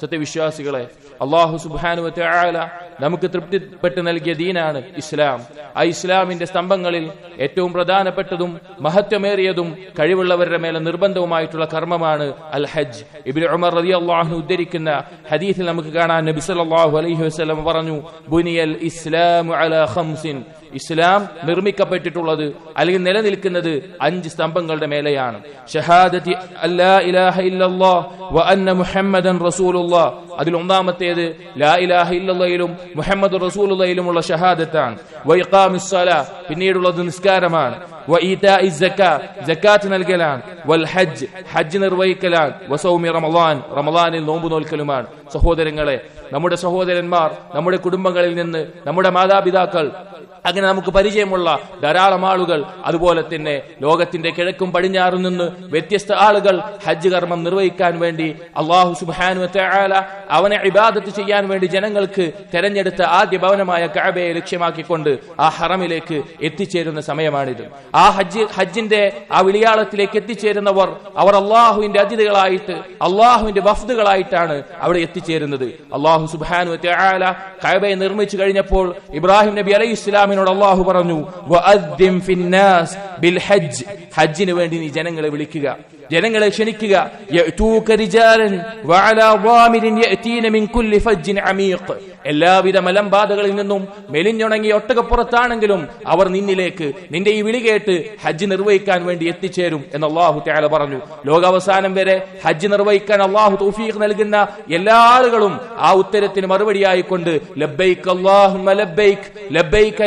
സത്യവിശ്വാസികളെ അള്ളാഹു സുബാനു ആല നമുക്ക് തൃപ്തിപ്പെട്ട് നൽകിയ ദീനാണ് ഇസ്ലാം. ആ ഇസ്ലാമിന്റെ സ്തംഭങ്ങളിൽ ഏറ്റവും പ്രധാനപ്പെട്ടതും മഹത്വമേറിയതും കഴിവുള്ളവരുടെ മേലെ നിർബന്ധവുമായിട്ടുള്ള കർമ്മമാണ് അൽ ഹജ്ജ് ഇബിൻ ഉമർ റതി അള്ളാഹു ഉദ്ധരിക്കുന്ന ഹദീസിൽ നമുക്ക് കാണാൻ നബി സല്ലല്ലാഹു അലൈഹി വസല്ലം പറഞ്ഞു ബുനിയൽ ഇസ്ലാം അലാ ഖംസിൻ ഇസ്ലാം നിർമ്മിക്കപ്പെട്ടിട്ടുള്ളത് അല്ലെങ്കിൽ നിലനിൽക്കുന്നത് അഞ്ച് സ്തംഭങ്ങളുടെ മേലെയാണ്. ഷഹാദത്തി അല്ലാ ഇലാഹ വ അന്ന മുഹമ്മദൻ റസൂലുള്ളാഹ്. അതിൽ ഒന്നാമത്തേത് ലാ ഇലാഹ ഇല്ലല്ലയിലും മുഹമ്മദ് റസൂലുള്ളയിലുമുള്ള ഷഹാദത്താണ്. വ ഇഖാമിസ് സ്വലാ പിന്നീടുള്ളത് നിസ്കാരമാണ്. വ ഈതാഇ സക്കാ സക്കാത്ത് നൽകലാണ്. വൽ ഹജ്ജ് ഹജ്ജ് നിർവഹിക്കലാണ്. സൗമി റമളാൻ റമളാനിൽ നോമ്പ് നോൽക്കലുമാണ് സഹോദരങ്ങളെ നമ്മുടെ സഹോദരന്മാർ നമ്മുടെ കുടുംബങ്ങളിൽ നിന്ന് നമ്മുടെ മാതാപിതാക്കൾ അങ്ങനെ നമുക്ക് പരിചയമുള്ള ധാരാളം ആളുകൾ അതുപോലെ തന്നെ ലോകത്തിന്റെ കിഴക്കും പടിഞ്ഞാറും നിന്ന് വ്യത്യസ്ത ആളുകൾ ഹജ്ജ് കർമ്മം നിർവഹിക്കാൻ വേണ്ടി അള്ളാഹു സുബാനു അവനെ ഇബാദത്ത് ചെയ്യാൻ വേണ്ടി ജനങ്ങൾക്ക് തെരഞ്ഞെടുത്ത ആദ്യ ഭവനമായ കഅബയെ ലക്ഷ്യമാക്കിക്കൊണ്ട് ആ ഹറമിലേക്ക് എത്തിച്ചേരുന്ന സമയമാണിത്. ആ ഹജ്ജ് ഹജ്ജിന്റെ ആ വിളിയാളത്തിലേക്ക് എത്തിച്ചേരുന്നവർ അവർ അള്ളാഹുവിന്റെ അതിഥികളായിട്ട് അള്ളാഹുവിന്റെ വഫ്തുകളായിട്ടാണ് അവിടെ എത്തിച്ചേരുന്നത്. അള്ളാഹു സുബാനു ആല കഅബയെ നിർമ്മിച്ചു കഴിഞ്ഞപ്പോൾ ഇബ്രാഹിം നബി അലൈഹി ഇസ്ലാമിനോട് അള്ളാഹു പറഞ്ഞു ഹജ്ജിന് വേണ്ടി നീ ജനങ്ങളെ വിളിക്കുക. ജനങ്ങളെ ക്ഷണിക്കുക. എല്ലാവിധ മലമ്പാതകളിൽ നിന്നും മെലിഞ്ഞുണങ്ങി ഒട്ടകപ്പുറത്താണെങ്കിലും അവർ നിന്നിലേക്ക് നിന്റെ ഈ വിളി കേട്ട് ഹജ്ജ് നിർവഹിക്കാൻ വേണ്ടി എത്തിച്ചേരും എന്ന് അള്ളാഹു തആല പറഞ്ഞു. ലോകാവസാനം വരെ ഹജ്ജ് നിർവഹിക്കാൻ അള്ളാഹു തൗഫീഖ് നൽകുന്ന എല്ലാ ആളുകളും ആ ഉത്തരത്തിന് മറുപടിയായിക്കൊണ്ട് ലബ്ബൈക് അല്ലാഹുമ്മ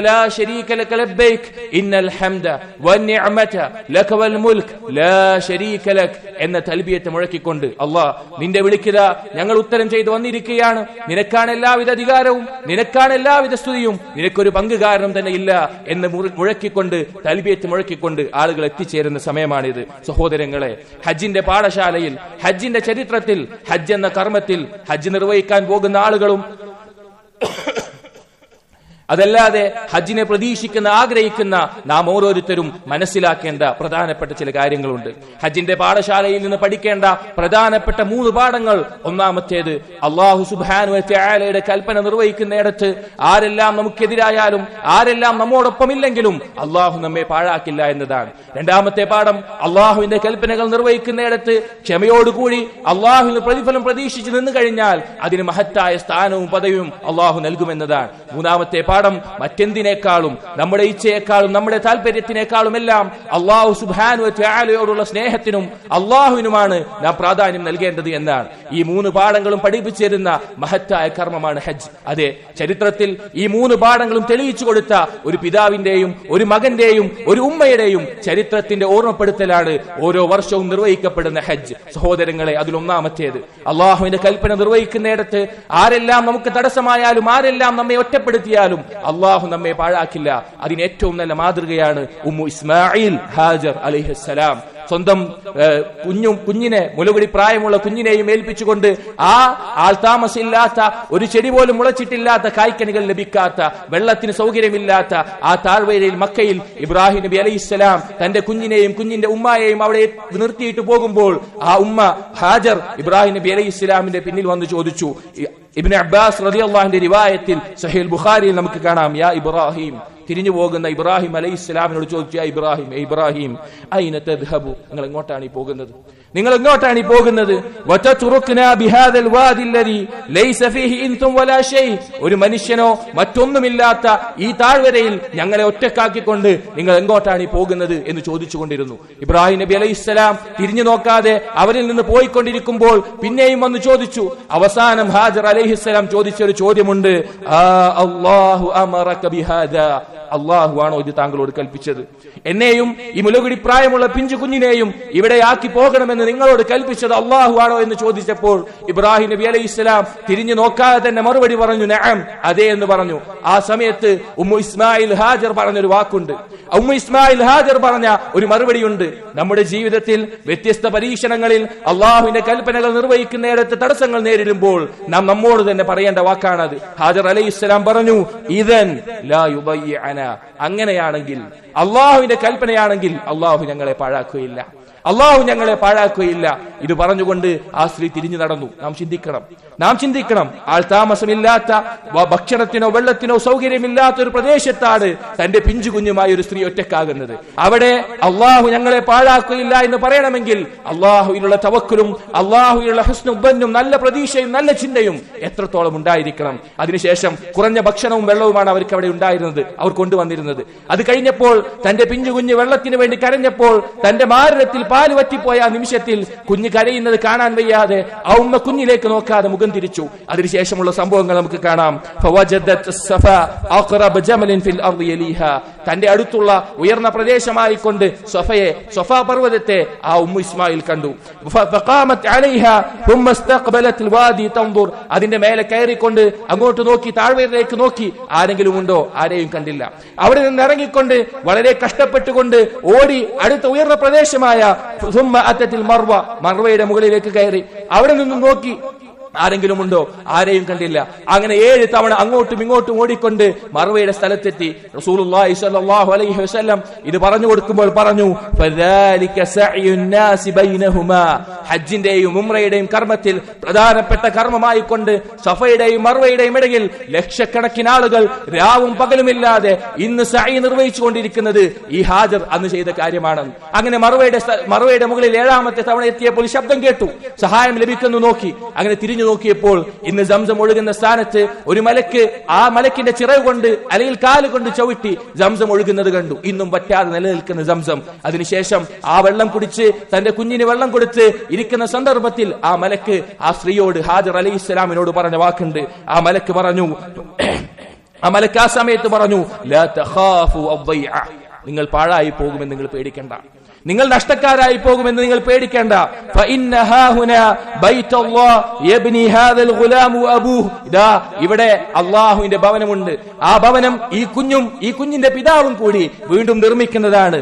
ലാ ലക ഇന്നൽ ഹംദ വന്നിഅമത ലക വൽ മുൽക് ലാ ശരീക ലക് എന്ന തൽബിയത്ത് മുഴക്കിക്കൊണ്ട് അള്ളാ നിന്റെ വിളിക്കുക ഞങ്ങൾ ഉത്തരം ചെയ്തു വന്നിരിക്കുകയാണ്. നിനക്കാണ് എല്ലാവിധ അധികാരവും നിനക്കാണ് എല്ലാവിധ സ്തുതിയും നിനക്കൊരു പങ്ക് കാരണം തന്നെ ഇല്ല എന്ന് മുഴക്കിക്കൊണ്ട് തൽബിയത്ത് മുഴക്കിക്കൊണ്ട് ആളുകൾ എത്തിച്ചേരുന്ന സമയമാണിത്. സഹോദരങ്ങളെ ഹജ്ജിന്റെ പാഠശാലയിൽ ഹജ്ജിന്റെ ചരിത്രത്തിൽ ഹജ്ജ് എന്ന കർമ്മത്തിൽ ഹജ്ജ് നിർവഹിക്കാൻ പോകുന്ന ആളുകളും അതല്ലാതെ ഹജ്ജിനെ പ്രതീക്ഷിക്കുന്ന ആഗ്രഹിക്കുന്ന നാം ഓരോരുത്തരും മനസ്സിലാക്കേണ്ട പ്രധാനപ്പെട്ട ചില കാര്യങ്ങളുണ്ട്. ഹജ്ജിന്റെ പാഠശാലയിൽ നിന്ന് പഠിക്കേണ്ട പ്രധാനപ്പെട്ട മൂന്ന് പാഠങ്ങൾ. ഒന്നാമത്തേത് അള്ളാഹു സുബാനുയുടെ കൽപ്പന നിർവഹിക്കുന്നിടത്ത് ആരെല്ലാം നമുക്കെതിരായാലും ആരെല്ലാം നമ്മോടൊപ്പമില്ലെങ്കിലും അള്ളാഹു നമ്മെ പാഴാക്കില്ല എന്നതാണ്. രണ്ടാമത്തെ പാഠം അള്ളാഹുവിന്റെ കൽപ്പനകൾ നിർവഹിക്കുന്നിടത്ത് ക്ഷമയോടുകൂടി അള്ളാഹുവിന് പ്രതിഫലം പ്രതീക്ഷിച്ച് നിന്നു കഴിഞ്ഞാൽ അതിന് മഹത്തായ സ്ഥാനവും പദവിയും അള്ളാഹു നൽകുമെന്നതാണ്. മൂന്നാമത്തെ പാഠം മറ്റെന്തിനേക്കാളും നമ്മുടെ ഇച്ഛയെക്കാളും നമ്മുടെ താല്പര്യത്തിനേക്കാളും എല്ലാം അള്ളാഹു സുബാനു സ്നേഹത്തിനും അള്ളാഹുവിനുമാണ് നാം പ്രാധാന്യം നൽകേണ്ടത് എന്നാണ്. ഈ മൂന്ന് പാഠങ്ങളും പഠിപ്പിച്ചിരുന്ന മഹത്തായ കർമ്മമാണ് ഹജ്ജ്. അതെ ചരിത്രത്തിൽ ഈ മൂന്ന് പാഠങ്ങളും തെളിയിച്ചു കൊടുത്ത ഒരു പിതാവിന്റെയും ഒരു മകന്റെയും ഒരു ഉമ്മയുടെയും ചരിത്രത്തിന്റെ ഓർമ്മപ്പെടുത്തലാണ് ഓരോ വർഷവും നിർവഹിക്കപ്പെടുന്ന ഹജ്ജ്. സഹോദരങ്ങളെ അതിലൊന്നാമത്തേത്. അള്ളാഹുവിന്റെ കൽപ്പന നിർവഹിക്കുന്നിടത്ത് ആരെല്ലാം നമുക്ക് തടസ്സമായാലും ആരെല്ലാം നമ്മെ ഒറ്റപ്പെടുത്തിയാലും അള്ളാഹു നമ്മെ പാഴാക്കില്ല. അതിന് ഏറ്റവും നല്ല മാതൃകയാണ് ഉമ്മു ഇസ്മായിൽ ഹാജർ അലിഹസ്സലാം സ്വന്തം കുഞ്ഞു കുഞ്ഞും കുഞ്ഞിനെ മുലകുടി പ്രായമുള്ള കുഞ്ഞിനെയും ഏൽപ്പിച്ചുകൊണ്ട് ആ ആൾതാമസില്ലാത്ത ഒരു ചെടി പോലും മുളച്ചിട്ടില്ലാത്ത കായ്ക്കനികൾ ലഭിക്കാത്ത വെള്ളത്തിന് സൗകര്യമില്ലാത്ത ആ താഴ്വരയിൽ മക്കയിൽ ഇബ്രാഹിം നബി അലൈഹി സ്വലാം തന്റെ കുഞ്ഞിനെയും കുഞ്ഞിന്റെ ഉമ്മയെയും അവിടെ നിർത്തിയിട്ട് പോകുമ്പോൾ ആ ഉമ്മ ഹാജർ ഇബ്രാഹിം നബി അലൈഹി ഇസ്ലാമിന്റെ പിന്നിൽ വന്ന് ചോദിച്ചു ഇബിൻ അബ്ബാസ് റളിയല്ലാഹുവിന്റെ റിവായത്തിൽ സഹീൽ ബുഖാരിയിൽ നമുക്ക് കാണാം യാ ഇബ്രാഹിം. തിരിഞ്ഞു പോകുന്ന ഇബ്രാഹിം അലൈഹി ഇസ്ലാമിനോട് ചോദിച്ചു ഇബ്രാഹിം ഇബ്രാഹിം അയിന തദ്ഹബു? നിങ്ങൾ എങ്ങോട്ടാണ് ഈ പോകുന്നത്? നിങ്ങൾ എങ്ങോട്ടാണ് ഈ പോകുന്നത്? ഒരു മനുഷ്യനോ മറ്റൊന്നുമില്ലാത്ത ഈ താഴ്വരയിൽ ഞങ്ങളെ ഒറ്റക്കാക്കിക്കൊണ്ട് നിങ്ങൾ എങ്ങോട്ടാണ് ഈ പോകുന്നത്? എന്ന് ചോദിച്ചുകൊണ്ടിരുന്നു. ഇബ്രാഹിം നബി അലൈഹി ഇസ്ലാം തിരിഞ്ഞു നോക്കാതെ അവരിൽ നിന്ന് പോയിക്കൊണ്ടിരിക്കുമ്പോൾ പിന്നെയും വന്ന് ചോദിച്ചു. അവസാനം ഹാജർ അലൈഹിസ്സലാം ചോദിച്ച ഒരു ചോദ്യമുണ്ട് അമറക ബിഹാദാ അള്ളാഹു ആണോ ഇത് താങ്കളോട് കൽപ്പിച്ചത്? എന്നെയും ഈ മുലകുടി പ്രായമുള്ള പിഞ്ചു കുഞ്ഞിനെയും ഇവിടെ ആക്കി പോകണമെന്ന് നിങ്ങളോട് കൽപ്പിച്ചത് അള്ളാഹു ആണോ എന്ന് ചോദിച്ചപ്പോൾ ഇബ്രാഹിം നബി അലൈഹി ഇസ്ലാം തിരിഞ്ഞു നോക്കാതെ തന്നെ മറുപടി പറഞ്ഞു നഅം അതെ എന്ന് പറഞ്ഞു. ആ സമയത്ത് ഉമ്മു ഇസ്മായിൽ ഹാജർ പറഞ്ഞൊരു വാക്കുണ്ട്. ഉമ്മു ഇസ്മായിൽ ഹാജർ പറഞ്ഞ ഒരു മറുപടിയുണ്ട്. നമ്മുടെ ജീവിതത്തിൽ വ്യത്യസ്ത പരീക്ഷണങ്ങളിൽ അള്ളാഹുവിന്റെ കൽപ്പനകൾ നിർവഹിക്കുന്നിടത്ത് തടസ്സങ്ങൾ നേരിടുമ്പോൾ നാം നമ്മോട് തന്നെ പറയേണ്ട വാക്കാണത്. ഹാജർ അലൈഹി ഇസ്ലാം പറഞ്ഞു ഇതൻ ലാ യുബയ്യഅന അങ്ങനെയാണെങ്കിൽ അള്ളാഹുവിന്റെ കൽപ്പനയാണെങ്കിൽ അള്ളാഹു ഞങ്ങളെ പാഴാക്കുകയില്ല. അള്ളാഹു ഞങ്ങളെ പാഴാക്കുകയില്ല. ഇത് പറഞ്ഞുകൊണ്ട് ആ സ്ത്രീ തിരിഞ്ഞു നടന്നു. നാം ചിന്തിക്കണം. നാം ചിന്തിക്കണം. ആൾ താമസമില്ലാത്ത ഭക്ഷണത്തിനോ വെള്ളത്തിനോ സൗകര്യമില്ലാത്ത ഒരു പ്രദേശത്താണ് തന്റെ പിഞ്ചു ഒരു സ്ത്രീ ഒറ്റക്കാകുന്നത്. അവിടെ അള്ളാഹു ഞങ്ങളെ പാഴാക്കുകയില്ല എന്ന് പറയണമെങ്കിൽ അള്ളാഹുയിലുള്ള തവക്കലും അള്ളാഹുയിലുള്ള ഹസ്നുബന്നും നല്ല പ്രതീക്ഷയും നല്ല ചിന്തയും എത്രത്തോളം ഉണ്ടായിരിക്കണം. അതിനുശേഷം കുറഞ്ഞ ഭക്ഷണവും വെള്ളവുമാണ് അവർക്ക് അവിടെ ഉണ്ടായിരുന്നത് അവർ കൊണ്ടുവന്നിരുന്നത്. അത് കഴിഞ്ഞപ്പോൾ തന്റെ പിഞ്ചു കുഞ്ഞ് വെള്ളത്തിന് വേണ്ടി കരഞ്ഞപ്പോൾ തന്റെ മാരത്തിൽ പാൽ വറ്റിപ്പോയ ആ നിമിഷത്തിൽ കുഞ്ഞ് കരയുന്നത് കാണാൻ വയ്യാതെ ആ ഉമ്മ കുഞ്ഞിലേക്ക് നോക്കാതെ മുഖം തിരിച്ചു. അതിനുശേഷമുള്ള സംഭവങ്ങൾ നമുക്ക് കാണാം. തന്റെ അടുത്തുള്ള ഉയർന്ന പ്രദേശമായി കൊണ്ട് സഫയെ സഫ പർവതത്തെ ആ ഉമ്മ ഇസ്മായിൽ കണ്ടു. അതിന്റെ മേലെ കയറിക്കൊണ്ട് അങ്ങോട്ട് നോക്കി താഴ്വരയിലേക്ക് നോക്കി ആരെങ്കിലും ഉണ്ടോ? ആരെയും കണ്ടില്ല. അവിടെ നിന്ന് ഇറങ്ങിക്കൊണ്ട് വളരെ കഷ്ടപ്പെട്ടുകൊണ്ട് ഓടി അടുത്ത ഉയർന്ന പ്രദേശമായ മർവ മർവയുടെ മുകളിലേക്ക് കയറി അവിടെ നിന്നും നോക്കി ആരെങ്കിലും ഉണ്ടോ ആരെയും കണ്ടില്ല. അങ്ങനെ ഏഴ് തവണ അങ്ങോട്ടും ഇങ്ങോട്ടും ഓടിക്കൊണ്ട് മറുവയുടെ സ്ഥലത്തെത്തി. റസൂലുള്ളാഹി സ്വല്ലല്ലാഹു അലൈഹി വസല്ലം ഇത് പറഞ്ഞു കൊടുക്കുമ്പോൾ പറഞ്ഞു ഹജ്ജിന്റെയും ഉംറയുടെയും കർമ്മത്തിൽ പ്രധാനപ്പെട്ട കർമ്മമായി കൊണ്ട് സഫയുടെയും മറുവയുടെയും ഇടയിൽ ലക്ഷക്കണക്കിന് ആളുകൾ രാവും പകലുമില്ലാതെ ഇന്ന് സഹി നിർവഹിച്ചു കൊണ്ടിരിക്കുന്നത് ഈ ഹാജർ അന്ന് ചെയ്ത കാര്യമാണ്. അങ്ങനെ മറുവയുടെ മറുവയുടെ മുകളിൽ ഏഴാമത്തെ തവണ എത്തിയപ്പോൾ ശബ്ദം കേട്ടു. സഹായം ലഭിക്കുന്നു നോക്കി. അങ്ങനെ തിരിഞ്ഞു നോക്കിയപ്പോൾ ഇന്ന് ജംസം ഒഴുകുന്ന സ്ഥാനത്ത് ഒരു മലക്ക് ആ മലക്കിന്റെ ചിറവ് കൊണ്ട് അല്ലെങ്കിൽ കാൽ കൊണ്ട് ചവിട്ടി ജംസം ഒഴുകുന്നത് കണ്ടു. ഇന്നും പറ്റാതെ നിലനിൽക്കുന്ന ജംസം അതിനുശേഷം ആ വെള്ളം കുടിച്ച് തന്റെ കുഞ്ഞിന് വെള്ളം കൊടുത്ത് ഇരിക്കുന്ന സന്ദർഭത്തിൽ ആ മലക്ക് ആ സ്ത്രീയോട് ഹാജർ അലി ഇസ്ലാമിനോട് പറഞ്ഞ വാക്കുണ്ട്. ആ മലക്ക് പറഞ്ഞു ആ മലക്ക് ആ സമയത്ത് പറഞ്ഞു. നിങ്ങൾ പാഴായി പോകുമെന്ന് നിങ്ങൾ പേടിക്കണ്ട. നിങ്ങൾ നഷ്ടക്കാരായി പോകുമെന്ന് നിങ്ങൾ പേടിക്കേണ്ട. ഇവിടെ അള്ളാഹുവിന്റെ ഭവനമുണ്ട്. ആ ഭവനം ഈ കുഞ്ഞും ഈ കുഞ്ഞിന്റെ പിതാവും കൂടി വീണ്ടും നിർമ്മിക്കുന്നതാണ്.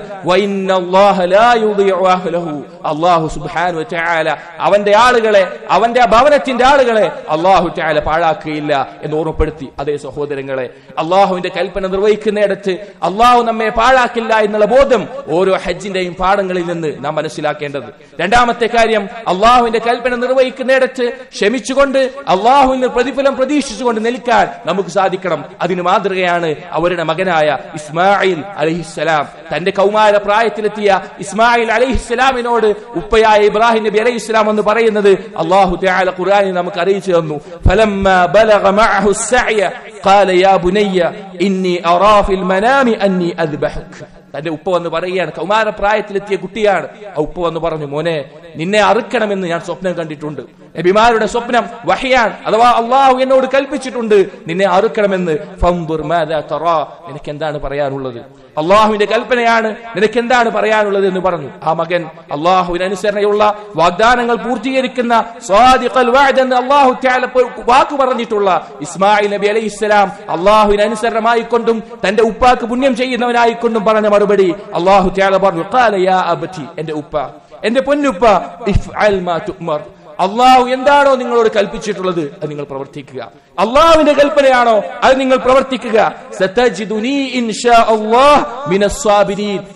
അള്ളാഹു സുബാനു ചായാല അവന്റെ ആളുകളെ അവന്റെ ഭവനത്തിന്റെ ആളുകളെ അള്ളാഹു ചായാല പാഴാക്കുകയില്ല എന്ന് ഓർമ്മപ്പെടുത്തി അതേ സഹോദരങ്ങളെ. അള്ളാഹുവിന്റെ കൽപ്പന നിർവഹിക്കുന്നിടത്ത് അള്ളാഹു നമ്മെ പാഴാക്കില്ല എന്നുള്ള ബോധം ഓരോ ഹജ്ജിന്റെയും പാഠങ്ങളിൽ നിന്ന് നാം മനസ്സിലാക്കേണ്ടത്. രണ്ടാമത്തെ കാര്യം അള്ളാഹുവിന്റെ കൽപ്പന നിർവഹിക്കുന്നിടത്ത് ക്ഷമിച്ചുകൊണ്ട് അള്ളാഹുവിന് പ്രതിഫലം പ്രതീക്ഷിച്ചുകൊണ്ട് നിൽക്കാൻ നമുക്ക് സാധിക്കണം. അതിന് മാതൃകയാണ് അവരുടെ മകനായ ഇസ്മായിൽ അലഹിസ്സലാം. തന്റെ കൗമാര പ്രായത്തിലെത്തിയ ഇസ്മായിൽ അലഹിസ്സലാമിനോട് ആരാണ് ഉപ്പയായ ഇബ്രാഹിം നബി അലൈഹി ഇസ്ലാം എന്ന് പറയുന്നത് അള്ളാഹു തആല ഖുർആനിൽ നമുക്ക് അറിയിച്ചു തന്നു ഫലമ്മ ബലഗ മഅഹു സഅയ ഖാല യാ ബുനയ്യ ഇന്നി അറാ ഫിൽ മനാമി അന്നി അദ്ബഹുക. തന്റെ ഉപ്പ വന്ന് പറയുകയാണ് കൗമാര പ്രായത്തിലെത്തിയ കുട്ടിയാണ്. ആ ഉപ്പ വന്ന് പറഞ്ഞു മോനെ നിന്നെ അറുക്കണമെന്ന് ഞാൻ സ്വപ്നം കണ്ടിട്ടുണ്ട്. നബിമാരുടെ സ്വപ്നം വഹിയാൻ അഥവാ അള്ളാഹു എന്നോട് കൽപ്പിച്ചിട്ടുണ്ട് നിന്നെ അറുക്കണമെന്ന്. നിനക്ക് എന്താണ് പറയാനുള്ളത്? അള്ളാഹുവിന്റെ കൽപ്പനയാണ് നിനക്ക് എന്താണ് പറയാനുള്ളത് എന്ന് പറഞ്ഞു. ആ മകൻ അള്ളാഹുവിന് അനുസരണയുള്ള വാഗ്ദാനങ്ങൾ പൂർത്തീകരിക്കുന്ന അള്ളാഹു വാക്ക് പറഞ്ഞിട്ടുള്ള ഇസ്മായിൽ നബി അലൈഹി ഇസ്ലാം അള്ളാഹുവിന് അനുസരണമായിക്കൊണ്ടും തന്റെ ഉപ്പാക്ക് പുണ്യം ചെയ്യുന്നവനായി കൊണ്ടും പറഞ്ഞ മറുപടി അള്ളാഹു പറഞ്ഞു എന്റെ ഉപ്പ എന്റെ പൊന്നുപ്പ മാ അള്ളാഹു എന്താണോ നിങ്ങളോട് കൽപ്പിച്ചിട്ടുള്ളത് അത് നിങ്ങൾ പ്രവർത്തിക്കുക. അള്ളാഹുവിന്റെ കൽപ്പനയാണോ? അത് നിങ്ങൾ പ്രവർത്തിക്കുക.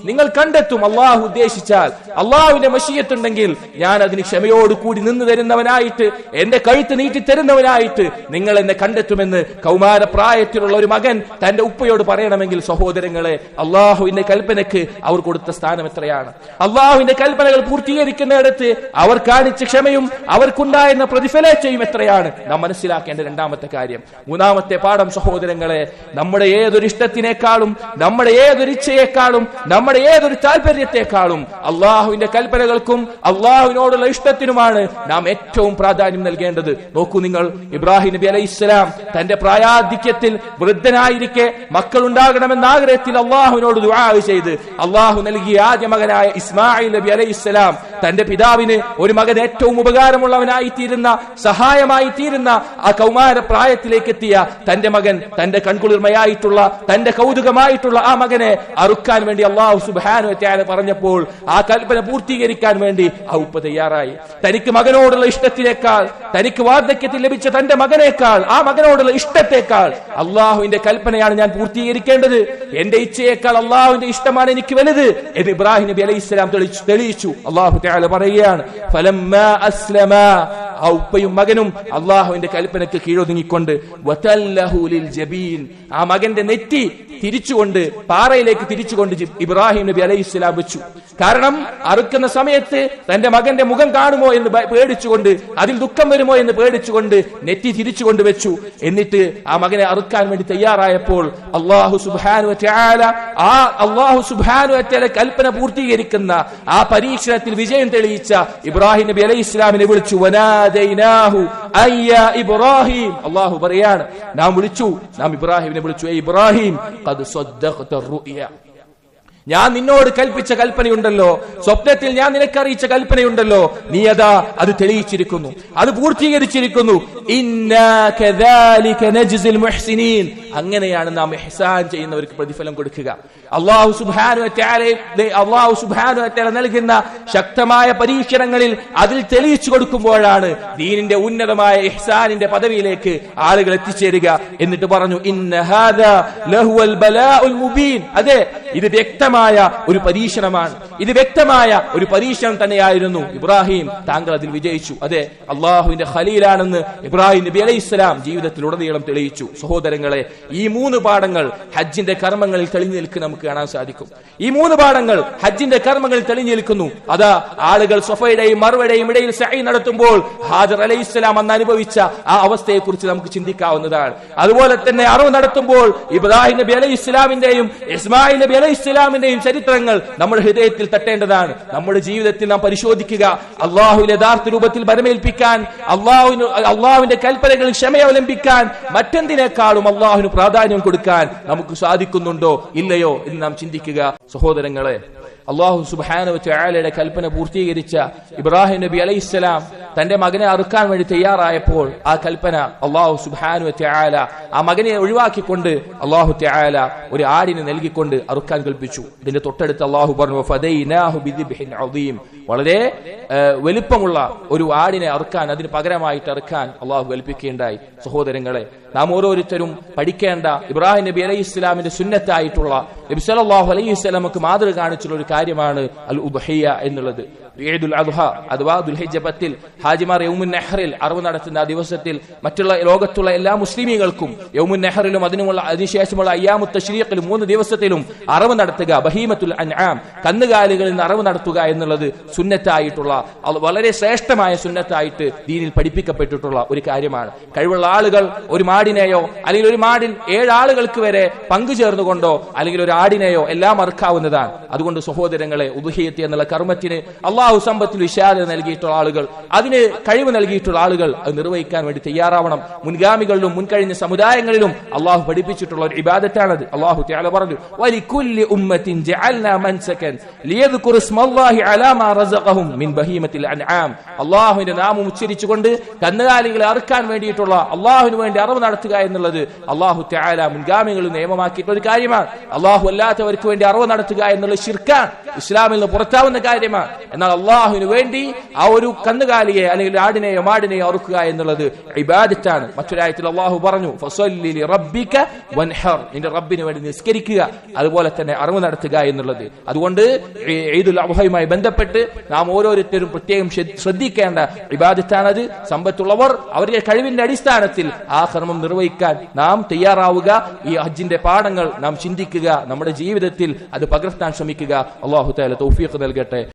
നിങ്ങൾ കണ്ടെത്തും അള്ളാഹു ഉദ്ദേശിച്ചാൽ. അള്ളാഹുവിന്റെ മഷിയത്തുണ്ടെങ്കിൽ ഞാൻ അതിന് ക്ഷമയോട് കൂടി നിന്ന് തരുന്നവനായിട്ട് എന്റെ കഴുത്ത് നീട്ടി തരുന്നവനായിട്ട് നിങ്ങൾ എന്നെ കണ്ടെത്തുമെന്ന് കൗമാര പ്രായത്തിലുള്ള ഒരു മകൻ തന്റെ ഉപ്പയോട് പറയണമെങ്കിൽ സഹോദരങ്ങളെ അള്ളാഹുവിന്റെ കൽപ്പനക്ക് അവർ കൊടുത്ത സ്ഥാനം എത്രയാണ്? അള്ളാഹുവിന്റെ കൽപ്പനകൾ പൂർത്തീകരിക്കുന്നിടത്ത് അവർ കാണിച്ച ക്ഷമയും അവർക്കുണ്ടായിരുന്ന പ്രതിഫലേച്ചയും എത്രയാണ്? നാം മനസ്സിലാക്കേണ്ട രണ്ടാമത്തെ കാര്യം. മൂന്നാമത്തെ പാഠം സഹോദരങ്ങളെ നമ്മുടെ ഏതൊരു ഇഷ്ടത്തിനേക്കാളും നമ്മുടെ ഏതൊരു ഇച്ഛയേക്കാളും നമ്മുടെ ഏതൊരു താല്പര്യത്തെക്കാളും അള്ളാഹുവിന്റെ കൽപ്പനകൾക്കും അള്ളാഹുവിനോടുള്ള ഇഷ്ടത്തിനുമാണ് നാം ഏറ്റവും പ്രാധാന്യം നൽകേണ്ടത്. നോക്കൂ നിങ്ങൾ ഇബ്രാഹിം നബി അലൈഹി ഇസ്ലാം തന്റെ പ്രായാധിക്യത്തിൽ വൃദ്ധനായിരിക്കെ മക്കൾ ഉണ്ടാകണമെന്ന ആഗ്രഹത്തിൽ അള്ളാഹുവിനോട് ദുആ ചെയ്ത് അള്ളാഹു നൽകിയ ആദ്യ മകനായ ഇസ്മായിൽ നബി അലൈഹി ഇസ്ലാം തന്റെ പിതാവിന് ഒരു മകൻ ഏറ്റവും ഉപകാരമുള്ളവനായി തീരുന്ന സഹായമായി തീരുന്ന ആ കൗമാര പ്രായത്തിലേക്ക് എത്തിയ തന്റെ മകൻ തന്റെ കൺകുളിർമയായിട്ടുള്ള തന്റെ കൗതുകമായിട്ടുള്ള ആ മകനെ അറുക്കാൻ വേണ്ടി അള്ളാഹു സുബാനു പറഞ്ഞപ്പോൾ ആ കൽപ്പന പൂർത്തീകരിക്കാൻ വേണ്ടി ആ ഉപ്പ തയ്യാറായി. തനിക്ക് മകനോടുള്ള ഇഷ്ടത്തിനേക്കാൾ തനിക്ക് വാർദ്ധക്യത്തിൽ ലഭിച്ച തന്റെ മകനേക്കാൾ ആ മകനോടുള്ള ഇഷ്ടത്തെക്കാൾ അള്ളാഹുവിന്റെ കൽപ്പനയാണ് ഞാൻ പൂർത്തീകരിക്കേണ്ടത്. എന്റെ ഇച്ഛയേക്കാൾ അള്ളാഹുവിന്റെ ഇഷ്ടമാണ് എനിക്ക് വലുത് എന്ന് ഇബ്രാഹിം നബി അലൈഹി തെളിയിച്ചു. അള്ളാഹു പറയുകയാണ് അസ്ലമ ആ ഉപ്പയും മകനും അള്ളാഹുവിന്റെ കൽപ്പനയ്ക്ക് കീഴൊതുങ്ങിക്കൊണ്ട് ജബീൻ. ആ മകന്റെ നെറ്റി തിരിച്ചുകൊണ്ട് പാറയിലേക്ക് തിരിച്ചുകൊണ്ട് ഇബ്രാഹിം നബി അലൈഹി ഇസ്ലാം വെച്ചു. കാരണം അറുക്കുന്ന സമയത്ത് തന്റെ മകന്റെ മുഖം കാണുമോ എന്ന് പേടിച്ചുകൊണ്ട് അതിൽ ദുഃഖം വരുമോ എന്ന് പേടിച്ചുകൊണ്ട് നെറ്റി തിരിച്ചുകൊണ്ട് വെച്ചു. എന്നിട്ട് ആ മകനെ അറുക്കാൻ വേണ്ടി തയ്യാറായപ്പോൾ അള്ളാഹു സുബാനു ആ അള്ളാഹു സുബാനു കൽപ്പന പൂർത്തീകരിക്കുന്ന ആ പരീക്ഷണത്തിൽ വിജയം തെളിയിച്ച ഇബ്രാഹിം നബി അലൈഹി ഇസ്ലാമിനെ വിളിച്ചു അയ്യ ഇബ്രാഹിം. അള്ളാഹു പറയാണ് നാം വിളിച്ചു നാം ഇബ്രാഹിമിനെ വിളിച്ചു. "ഏ ഇബ്രാഹിം ഞാൻ നിന്നോട് കൽപ്പിച്ച കൽപ്പനയുണ്ടല്ലോ. സ്വപ്നത്തിൽ ഞാൻ നിനക്ക് അറിയിച്ച കൽപ്പനയുണ്ടല്ലോ. നീ അതാ അത് തെളിയിച്ചിരിക്കുന്നു. അത് പൂർത്തീകരിച്ചിരിക്കുന്നു. അങ്ങനെയാണ് നാം എഹ്സാൻ ചെയ്യുന്നവർക്ക് പ്രതിഫലം കൊടുക്കുക. അള്ളാഹു വതആല അള്ളാഹു വതആല നൽകുന്ന ശക്തമായ പരീക്ഷണങ്ങളിൽ അതിൽ തെളിയിച്ചു കൊടുക്കുമ്പോഴാണ് ദീനിന്റെ ഉന്നതമായ എഹ്സാനിന്റെ പദവിയിലേക്ക് ആളുകൾ എത്തിച്ചേരുക എന്നിട്ട് പറഞ്ഞു ഇന്ന ലഹുവൽ മുബീൻ. അതെ ഇത് വ്യക്തമായ ഒരു പരീക്ഷണമാണ്. ഇത് വ്യക്തമായ ഒരു പരീക്ഷണം തന്നെയായിരുന്നു ഇബ്രാഹിം താങ്കൾ അതിൽ വിജയിച്ചു. അതെ അള്ളാഹുവിന്റെ ഖലീലാണെന്ന് ഇബ്രാഹിം നബി അലൈഹി ഇസ്ലാം ജീവിതത്തിലുടനീളം തെളിയിച്ചു. സഹോദരങ്ങളെ ഈ മൂന്ന് പാഠങ്ങൾ ഹജ്ജിന്റെ കർമ്മങ്ങളിൽ തെളിഞ്ഞു നിൽക്കുന്ന നമുക്ക് കാണാൻ സാധിക്കും. ഈ മൂന്ന് പാഠങ്ങൾ ഹജ്ജിന്റെ കർമ്മങ്ങളിൽ തെളിഞ്ഞു നിൽക്കുന്നു. അതാ ആളുകൾ സൊഫയുടെയും മറുവയുടെയും ഇടയിൽ സഹി നടത്തുമ്പോൾ ഹാജർ അലൈഹി ഇസ്ലാം അന്ന് അനുഭവിച്ച ആ അവസ്ഥയെ കുറിച്ച് നമുക്ക് ചിന്തിക്കാവുന്നതാണ്. അതുപോലെ തന്നെ അറിവ് നടത്തുമ്പോൾ ഇബ്രാഹിം നബി അലൈഹി ഇസ്ലാമിന്റെയും ഇസ്മായിൽ നബി അലൈഹി ഇസ്ലാമിന്റെയും ചരിത്രങ്ങൾ നമ്മുടെ ഹൃദയത്തിൽ തട്ടേണ്ടതാണ്. നമ്മുടെ ജീവിതത്തിൽ നാം പരിശോധിക്കുക. അള്ളാഹു യഥാർത്ഥ രൂപത്തിൽ ബലമേൽപ്പിക്കാൻ അള്ളാഹുവിന് അള്ളാഹുവിന്റെ കൽപ്പനകൾ ക്ഷമയവലംബിക്കാൻ മറ്റെന്തിനേക്കാളും അള്ളാഹുവിന് പ്രാധാന്യം കൊടുക്കാൻ നമുക്ക് സാധിക്കുന്നുണ്ടോ? ഇല്ലയോ എന്ന് നാം ചിന്തിക്കുക. സഹോദരങ്ങളെ അള്ളാഹു സുബാന ചായാലയുടെ കൽപ്പന പൂർത്തീകരിച്ച ഇബ്രാഹിം നബി അലൈഹിസ്സലാം തന്റെ മകനെ അറുക്കാൻ വേണ്ടി തയ്യാറായപ്പോൾ ആ കൽപ്പന അള്ളാഹു സുബാനു ചായാല ആ മകനെ ഒഴിവാക്കിക്കൊണ്ട് അള്ളാഹു ത്യാല ഒരു ആടിനെ നൽകിക്കൊണ്ട് അറുക്കാൻ കൽപ്പിച്ചു ഇതിന്റെ തൊട്ടടുത്ത് അള്ളാഹു പറഞ്ഞു. വളരെ വലിപ്പമുള്ള ഒരു ആടിനെ അറുക്കാൻ അതിന് പകരമായിട്ട് അറുക്കാൻ അള്ളാഹു കൽപ്പിക്കുകയുണ്ടായി സഹോദരങ്ങളെ നാം ഓരോരുത്തരും പഠിക്കേണ്ട ഇബ്രാഹിം നബി അലൈഹി ഇസ്ലാമിന്റെ സുന്നത്തായിട്ടുള്ള നബി സല്ലല്ലാഹു അലൈഹി വസല്ലമക്ക് മാതൃക കാണിച്ചുള്ള ഒരു കാര്യമാണ് അൽ ഉദ്ഹിയ എന്നുള്ളത്. ഈദുൽ അദ്ഹ അഥവാ ദുൽഹിജ്ജ പത്തിൽ ഹാജിമാർ യൗമുൻ നെഹറിൽ അറിവ് നടത്തുന്ന ആ ദിവസത്തിൽ മറ്റുള്ള ലോകത്തുള്ള എല്ലാ മുസ്ലിമീങ്ങൾക്കും യൗമുൻ നെഹറിലും അതിനുമുള്ള അതിനുശേഷമുള്ള അയ്യാമു തഷ്രീഖിലും മൂന്ന് ദിവസത്തിലും അറിവ് നടത്തുക ബഹീമത്തുൽ അൻആം കന്നുകാലികളിൽ നിന്ന് അറിവ് നടത്തുക എന്നുള്ളത് സുന്നത്തായിട്ടുള്ള വളരെ ശ്രേഷ്ഠമായ സുന്നത്തായിട്ട് ദീനിൽ പഠിപ്പിക്കപ്പെട്ടിട്ടുള്ള ഒരു കാര്യമാണ്. കഴിവുള്ള ആളുകൾ ഒരു മാടിനെയോ അല്ലെങ്കിൽ ഒരു മാടിൽ ഏഴാളുകൾക്ക് വരെ പങ്കു ചേർന്നുകൊണ്ടോ അല്ലെങ്കിൽ ഒരു ആടിനെയോ എല്ലാം അറുക്കാവുന്നതാണ്. അതുകൊണ്ട് സഹോദരങ്ങളെ ഉദുഹിയത്തി എന്നുള്ള കർമ്മത്തിന് അള്ളാഹു സമ്പത്തിൽ വിശാലത നൽകിയിട്ടുള്ള ആളുകൾ അതിന് കഴിവ് നൽകിയിട്ടുള്ള ആളുകൾ അത് നിർവഹിക്കാൻ വേണ്ടി തയ്യാറാവണം. മുൻഗാമികളിലും മുൻകഴിഞ്ഞ സമുദായങ്ങളിലും അള്ളാഹു പഠിപ്പിച്ചിട്ടുള്ള ഒരു ഇബാദത്താണത്. അള്ളാഹു തആല പറഞ്ഞു വലികുല്ലി ഉമ്മത്തിൻ ജഅൽനാ മൻസകൻ ലിയദ്കുറു ഇസ്മല്ലാഹി അലാ റസഖഹും മിൻ ബഹീമത്തിൽ അൻആം. അള്ളാഹുവിന്റെ നാമം ഉച്ചരിച്ചുകൊണ്ട് കന്നുകാലികളെ അറുക്കാൻ വേണ്ടിയിട്ടുള്ള അള്ളാഹുവിന് വേണ്ടി അറിവ് നടത്തുക എന്നുള്ളത് അള്ളാഹു തആല മുൻഗാമികൾ നിയമമാക്കിയിട്ടുള്ള ഒരു കാര്യമാണ്. അള്ളാഹു അല്ലാത്തവർക്ക് വേണ്ടി അറിവ് നടത്തുക എന്നുള്ളത് ഷിർക്കാൻ ഇസ്ലാമിൽ നിന്ന് പുറത്താവുന്ന കാര്യമാണ്. എന്നാൽ അള്ളാഹുവിന് വേണ്ടി ആ ഒരു കന്നുകാലിയെ അല്ലെങ്കിൽ ആടിനെയോ മാടിനെയോ അറുക്കുക എന്നുള്ളത് ഇബാദത്താണ്. മറ്റൊരായത്തിൽ അള്ളാഹു പറഞ്ഞു റബ്ബിക്ക വൻഹർ. നിന്റെ റബ്ബിന് വേണ്ടി നിസ്കരിക്കുക അതുപോലെ തന്നെ അറിവ് നടത്തുക എന്നുള്ളത്. അതുകൊണ്ട് ഈദുൽ അബ്ഹയുമായി ബന്ധപ്പെട്ട് നാം ഓരോരുത്തരും പ്രത്യേകം ശ്രദ്ധ- ശ്രദ്ധിക്കേണ്ട ഇബാദത്താണത്. സമ്പത്തുള്ളവർ അവരുടെ കഴിവിന്റെ അടിസ്ഥാനത്തിൽ ആ കർമ്മം നിർവഹിക്കാൻ നാം തയ്യാറാവുക. ഈ ഹജ്ജിന്റെ പാഠങ്ങൾ നാം ചിന്തിക്കുക. നമ്മുടെ ജീവിതത്തിൽ അത് പകർത്താൻ ശ്രമിക്കുക. അള്ളാഹു താല തൗഫീഖ് നൽകട്ടെ.